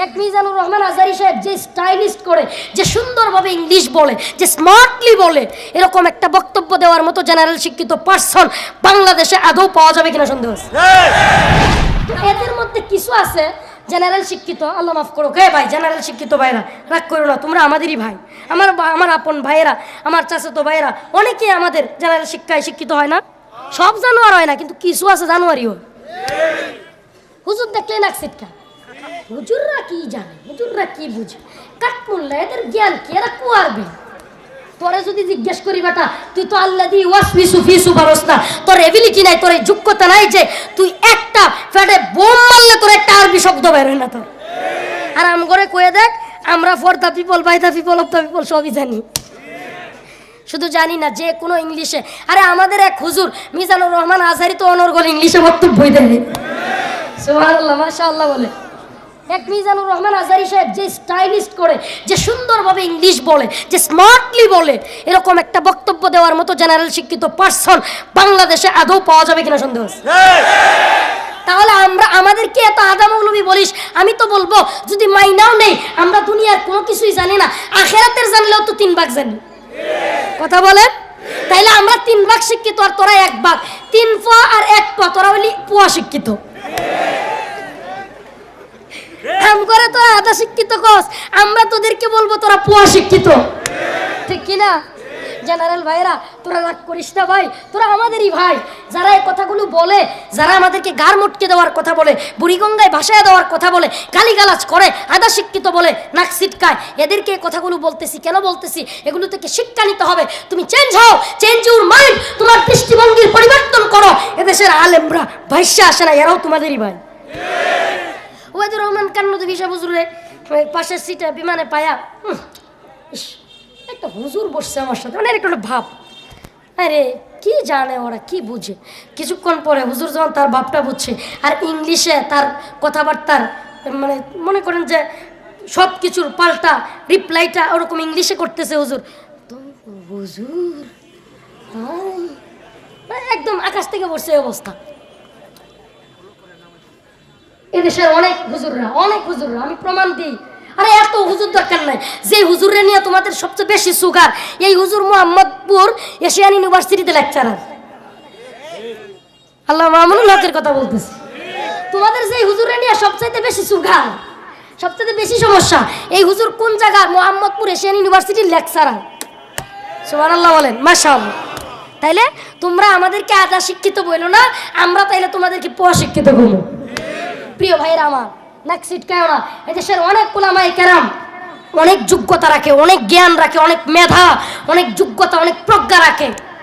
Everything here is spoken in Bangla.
এক মিজানুর রহমান আজারি সাহেব যে স্টাইলিস্ট করে যে সুন্দরভাবে ইংলিশ বলে যে স্মার্টলি বলে এরকম একটা বক্তব্য দেওয়ার মতো জেনারেল শিক্ষিত পার্সন বাংলাদেশে আদৌ পাওয়া যাবে কিনা সন্দেহ আছে? এদের মধ্যে কিছু আছে জেনারেল শিক্ষিত আল্লাহ মাফ করো হে ভাই জেনারেল শিক্ষিত ভাইরা রাগ করো না তোমরা আমাদেরই ভাই। আমার আমার আপন ভাইয়েরা আমার চাচাতো ভাইয়েরা অনেকেই আমাদের জেনারেল শিক্ষায় শিক্ষিত হয় না। সব জানোয়ার হয় না কিন্তু কিছু আছে জানুয়ারিও। হুজুর দেখলে নাক সিটকা। হুজুররা কি জানে? হুজুররা কি বুঝে? কাঠমুল্লা এদের জ্ঞান কি? এরা কুয়ারবে তোরে যদি জিজ্ঞেস করি, বেটা, তুই তো আল্লাহ দি ওয়াসমি সুফি সুপারস না। তোর এবিলিটি নাই, তোর এই যোগ্যতা নাই যে তুই একটা ফ্যাটে বোম মারলে তোর একটা আরবি শব্দ বের হয় না তোর। আর আম করে কয়ে দেখ, আমরা for the people by the people of the people সবই জানি। শুধু জানি না, যে কোনো ইংলিশে। আরে আমাদের এক হুজুর, মিজানুর রহমান আজহারি তো অনর্গল ইংলিশে বক্তব্যই দেয় সুবহানাল্লাহ, মাশাআল্লাহ বলে। এক মিজানুর রহমান আজারি সাহেব যে স্টাইলিস্ট করে, যে সুন্দরভাবে ইংলিশ বলে, যে স্মার্টলি বলে, এরকম একটা বক্তব্য দেওয়ার মতো জেনারেল শিক্ষিত পার্সন বাংলাদেশে আদৌ পাওয়া যাবে কিনা সন্দেহ তাহলে আমরা আমাদেরকে এত আদা মৌলবি বলিস? আমি তো বলব, যদি মাইনাও নেই, আমরা দুনিয়ার কোনো কিছুই জানি না, আখেরাতের জানলেও তো তিন ভাগ জানি। কথা বলেন? তাইলে আমরা তিন ভাগ শিক্ষিত আর তোরা এক ভাগ। তিন পা আর এক পা, তোরা হলি পুয়া শিক্ষিত। করে তোরা আধা শিক্ষিত কস আমরা তোদেরকে বলব তোরা পুয়া শিক্ষিত। ঠিক কিনা জেনারেল ভাইরা তোরা রাগ করিস না ভাই, তোরা আমাদেরই ভাই। যারা এই কথাগুলো বলে, যারা আমাদেরকে গার মুটকে দেওয়ার কথা বলে, বুড়িগঙ্গায় ভাসায় দেওয়ার কথা বলে, গালিগালাজ করে, আধা শিক্ষিত বলে, নাক সিটকায় এদেরকে এই কথাগুলো বলতেছি, কেন বলতেছি? এগুলো থেকে শিক্ষা নিতে হবে। তুমি চেঞ্জ হও চেঞ্জ ইউর মাইন্ড তোমার দৃষ্টিভঙ্গির পরিবর্তন করো। এদেশের আলেমরা ভাইসা আসে না, এরাও তোমাদেরই ভাই। ওয়াইদুর রহমান কান্নদি ভিসা হুজুরে পাশের সিটে বিমানে পায়া একটা হুজুর বসছে আমার সাথে মানে একটা ভাব। আরে, কি জানে ওরা, কি বুঝে? কিছুক্ষণ পরে হুজুর যখন তার ভাবটা বুঝছে, আর ইংলিশে তার কথাবার্তার মানে মনে করেন যে সব কিছুর পাল্টা রিপ্লাইটা ওরকম ইংলিশে করতেছে হুজুর। তো হুজুর একদম আকাশ থেকে এই অবস্থা। এদেশের অনেক হুজুররা অনেক হুজুররা, আমি প্রমাণ দিই। আরে, এত হুজুর দরকার নাই। যে হুজুরে নিয়ে তোমাদের সবচেয়ে বেশি সুগার, এই হুজুর মোহাম্মদপুর এশিয়ান ইউনিভার্সিটিতে লেকচারার আল্লাহ মামুনুল হকের কথা বলতেছি। তোমাদের যে হুজুরে নিয়ে সবচাইতে বেশি সুগার, সবচাইতে বেশি সমস্যা, এই হুজুর কোন জায়গার মোহাম্মদপুর এশিয়ান ইউনিভার্সিটির লেকচারার সুবহানাল্লাহ বলেন, মাশাআল্লাহ। তাইলে তোমরা আমাদেরকে আধা শিক্ষিত বলো না, আমরা তাইলে তোমাদেরকে পোয়া শিক্ষিত বলব প্রিয় ভাইয়েরা আমার নাক সিট কেন না। এদেশের অনেক কুলামাই কেরাম, অনেক যোগ্যতা রাখে, অনেক জ্ঞান রাখে, অনেক মেধা, অনেক যোগ্যতা, অনেক প্রজ্ঞা রাখে।